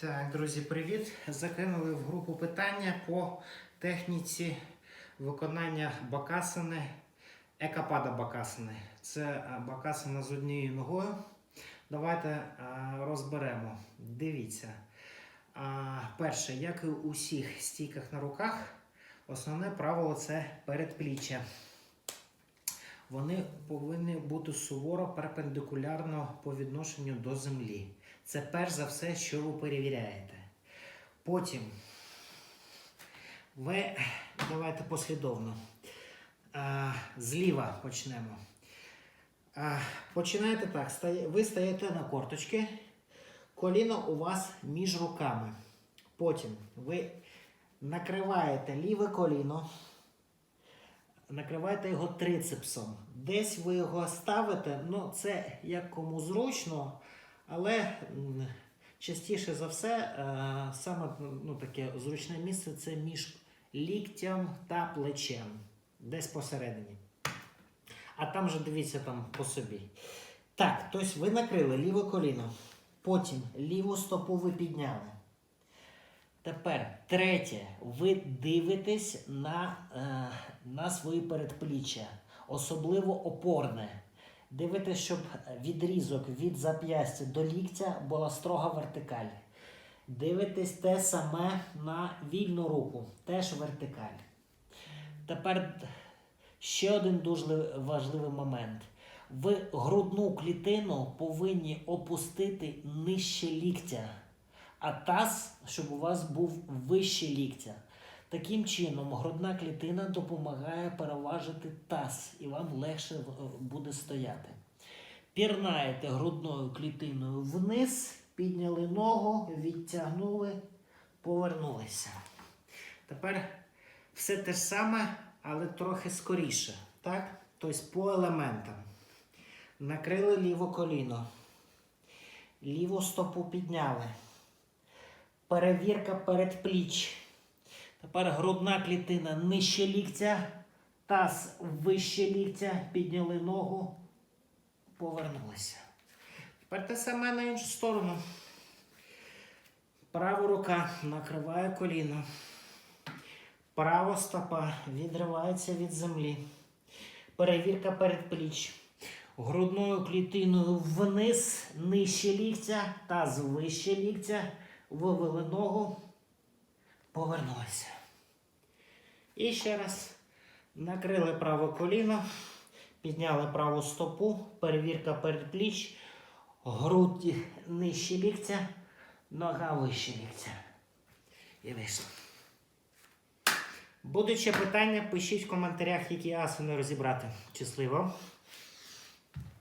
Так, друзі, привіт! Закинули в групу питання по техніці виконання бакасини, екапада бакасини. Це е, бакасина з однією ногою. Давайте е, розберемо. Дивіться. Перше, як і у всіх стійках на руках, основне правило це передпліччя. Вони повинні бути суворо перпендикулярно по відношенню до землі. Це перш за все, що ви перевіряєте. Потім ви давайте послідовно. Зліва почнемо. Починаєте так. Ви стаєте на корточки, коліно у вас між руками. Потім ви накриваєте ліве коліно, накриваєте його трицепсом. Десь ви його ставите, ну це як кому зручно, але частіше за все, е, саме ну, таке зручне місце це між ліктям та плечем. Десь посередині. А там вже дивіться там по собі. Так, тобто ви накрили ліве коліно. Потім ліву стопу ви підняли. Тепер третє. Ви дивитесь на, е, на свої передпліччя, особливо опорне. Дивитесь, щоб відрізок від зап'ястя до ліктя була строга вертикаль. Дивитесь те саме на вільну руку, теж вертикаль. Тепер ще один дуже важливий момент. Ви грудну клітину повинні опустити нижче ліктя, а таз, щоб у вас був вище ліктя. Таким чином, грудна клітина допомагає переважити таз, і вам легше е, буде стояти. Пірнаєте грудною клітиною вниз, підняли ногу, відтягнули, повернулися. Тепер все те ж саме, але трохи скоріше. Так? Тобто по елементам. Накрили ліве коліно. Ліву стопу підняли. Перевірка передпліч. Тепер грудна клітина нижче ліктя, таз вище ліктя, підняли ногу, повернулися. Тепер те саме на іншу сторону. Права рука накриває коліно. Права стопа відривається від землі. Перевірка передпліч. Грудною клітиною вниз, нижче ліктя, таз вище ліктя, вивели ногу, повернулися. І ще раз накрили праве коліно, підняли праву стопу, перевірка передпліч, грудь нижче ліктя, нога вище ліктя. І вийшло. Будуть питання, пишіть в коментарях, які асани розібрати. Щасливо!